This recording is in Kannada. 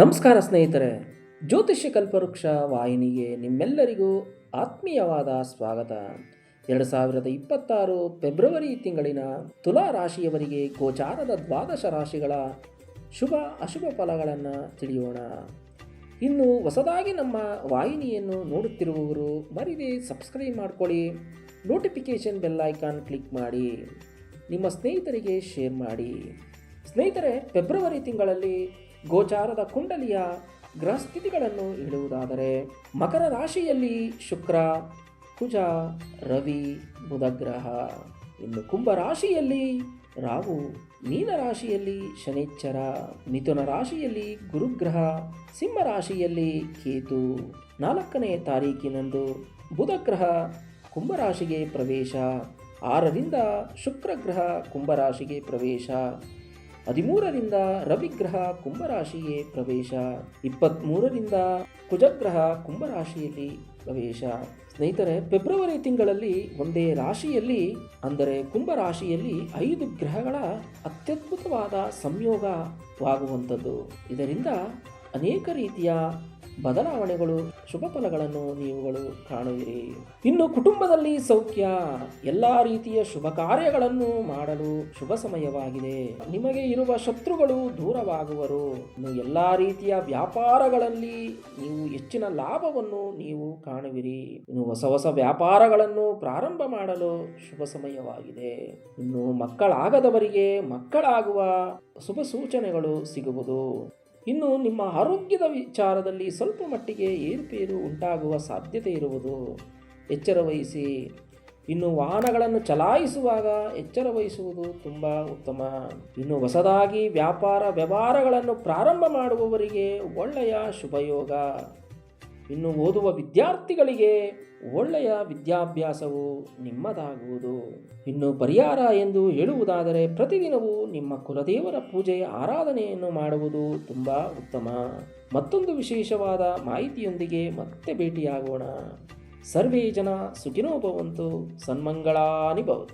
ನಮಸ್ಕಾರ ಸ್ನೇಹಿತರೆ, ಜ್ಯೋತಿಷ್ಯ ಕಲ್ಪವೃಕ್ಷ ವಾಹಿನಿಗೆ ನಿಮ್ಮೆಲ್ಲರಿಗೂ ಆತ್ಮೀಯವಾದ ಸ್ವಾಗತ. ಎರಡು ಸಾವಿರದ ಇಪ್ಪತ್ತಾರು ಫೆಬ್ರವರಿ ತಿಂಗಳಿನ ತುಲಾ ರಾಶಿಯವರಿಗೆ ಗೋಚಾರದ ದ್ವಾದಶ ರಾಶಿಗಳ ಶುಭ ಅಶುಭ ಫಲಗಳನ್ನು ತಿಳಿಯೋಣ. ಇನ್ನು ಹೊಸದಾಗಿ ನಮ್ಮ ವಾಹಿನಿಯನ್ನು ನೋಡುತ್ತಿರುವವರು ಮರಿದೆ ಸಬ್ಸ್ಕ್ರೈಬ್ ಮಾಡ್ಕೊಳ್ಳಿ, ನೋಟಿಫಿಕೇಷನ್ ಬೆಲ್ ಐಕಾನ್ ಕ್ಲಿಕ್ ಮಾಡಿ, ನಿಮ್ಮ ಸ್ನೇಹಿತರಿಗೆ ಶೇರ್ ಮಾಡಿ. ಸ್ನೇಹಿತರೆ, ಫೆಬ್ರವರಿ ತಿಂಗಳಲ್ಲಿ ಗೋಚಾರದ ಕುಂಡಲಿಯ ಗ್ರಹಸ್ಥಿತಿಗಳನ್ನು ಹೇಳುವುದಾದರೆ, ಮಕರ ರಾಶಿಯಲ್ಲಿ ಶುಕ್ರ, ಕುಜ, ರವಿ ಬುಧ ಗ್ರಹ ಇನ್ನು ಕುಂಭ ರಾಶಿಯಲ್ಲಿ ರಾಹು, ಮೀನ ರಾಶಿಯಲ್ಲಿ ಶನಿಚ್ಚರ ಮಿಥುನ ರಾಶಿಯಲ್ಲಿ ಗುರುಗ್ರಹ, ಸಿಂಹ ರಾಶಿಯಲ್ಲಿ ಕೇತು. ನಾಲ್ಕನೇ ತಾರೀಕಿನಂದು ಬುಧ ಗ್ರಹ ಕುಂಭರಾಶಿಗೆ ಪ್ರವೇಶ. ಆರರಿಂದ ಶುಕ್ರಗ್ರಹ ಕುಂಭರಾಶಿಗೆ ಪ್ರವೇಶ. ಹದಿಮೂರರಿಂದ ರವಿಗ್ರಹ ಕುಂಭರಾಶಿಯೇ ಪ್ರವೇಶ ಇಪ್ಪತ್ತ್ಮೂರರಿಂದ ಕುಜಗ್ರಹ ಕುಂಭರಾಶಿಯಲ್ಲಿ ಪ್ರವೇಶ. ಸ್ನೇಹಿತರೆ, ಫೆಬ್ರವರಿ ತಿಂಗಳಲ್ಲಿ ಒಂದೇ ರಾಶಿಯಲ್ಲಿ, ಅಂದರೆ ಕುಂಭರಾಶಿಯಲ್ಲಿ ಐದು ಗ್ರಹಗಳ ಅತ್ಯದ್ಭುತವಾದ ಸಂಯೋಗವಾಗುವಂಥದ್ದು. ಇದರಿಂದ ಅನೇಕ ರೀತಿಯ ಬದಲಾವಣೆಗಳು, ಶುಭ ಫಲಗಳನ್ನು ನೀವುಗಳು ಕಾಣುವಿರಿ. ಇನ್ನು ಕುಟುಂಬದಲ್ಲಿ ಸೌಖ್ಯ, ಎಲ್ಲ ರೀತಿಯ ಶುಭ ಕಾರ್ಯಗಳನ್ನು ಮಾಡಲು ಶುಭ ಸಮಯವಾಗಿದೆ. ನಿಮಗೆ ಇರುವ ಶತ್ರುಗಳು ದೂರವಾಗುವರು. ಇನ್ನು ಎಲ್ಲ ರೀತಿಯ ವ್ಯಾಪಾರಗಳಲ್ಲಿ ನೀವು ಹೆಚ್ಚಿನ ಲಾಭವನ್ನು ನೀವು ಕಾಣುವಿರಿ. ಇನ್ನು ಹೊಸ ಹೊಸ ವ್ಯಾಪಾರಗಳನ್ನು ಪ್ರಾರಂಭ ಮಾಡಲು ಶುಭ ಸಮಯವಾಗಿದೆ. ಇನ್ನು ಮಕ್ಕಳಾಗದವರಿಗೆ ಮಕ್ಕಳಾಗುವ ಶುಭ ಸೂಚನೆಗಳು ಸಿಗುವುದು. ಇನ್ನು ನಿಮ್ಮ ಆರೋಗ್ಯದ ವಿಚಾರದಲ್ಲಿ ಸ್ವಲ್ಪ ಮಟ್ಟಿಗೆ ಏರುಪೇರು ಉಂಟಾಗುವ ಸಾಧ್ಯತೆ ಇರುವುದು. ಎಚ್ಚರ ವಹಿಸಿ. ಇನ್ನು ವಾಹನಗಳನ್ನು ಚಲಾಯಿಸುವಾಗ ಎಚ್ಚರ ವಹಿಸುವುದು ತುಂಬ ಉತ್ತಮ. ಇನ್ನು ಹೊಸದಾಗಿ ವ್ಯಾಪಾರ ವ್ಯವಹಾರಗಳನ್ನು ಪ್ರಾರಂಭ ಮಾಡುವವರಿಗೆ ಒಳ್ಳೆಯ ಶುಭಯೋಗ. ಇನ್ನು ಓದುವ ವಿದ್ಯಾರ್ಥಿಗಳಿಗೆ ಒಳ್ಳೆಯ ವಿದ್ಯಾಭ್ಯಾಸವು ನಿಮ್ಮದಾಗುವುದು. ಇನ್ನು ಪರಿಹಾರ ಎಂದು ಹೇಳುವುದಾದರೆ ಪ್ರತಿದಿನವೂ ನಿಮ್ಮ ಕುಲದೇವರ ಪೂಜೆಯ ಆರಾಧನೆಯನ್ನು ಮಾಡುವುದು ತುಂಬ ಉತ್ತಮ. ಮತ್ತೊಂದು ವಿಶೇಷವಾದ ಮಾಹಿತಿಯೊಂದಿಗೆ ಮತ್ತೆ ಭೇಟಿಯಾಗೋಣ. ಸರ್ವೇ ಜನ ಸುಖಿನೋ ಭವಂತು, ಸನ್ಮಂಗಳಾನಿ ಭವತು.